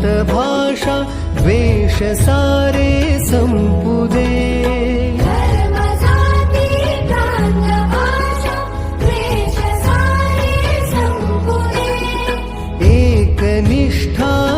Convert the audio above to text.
भाषा द्वेषसारे सम्पुदे।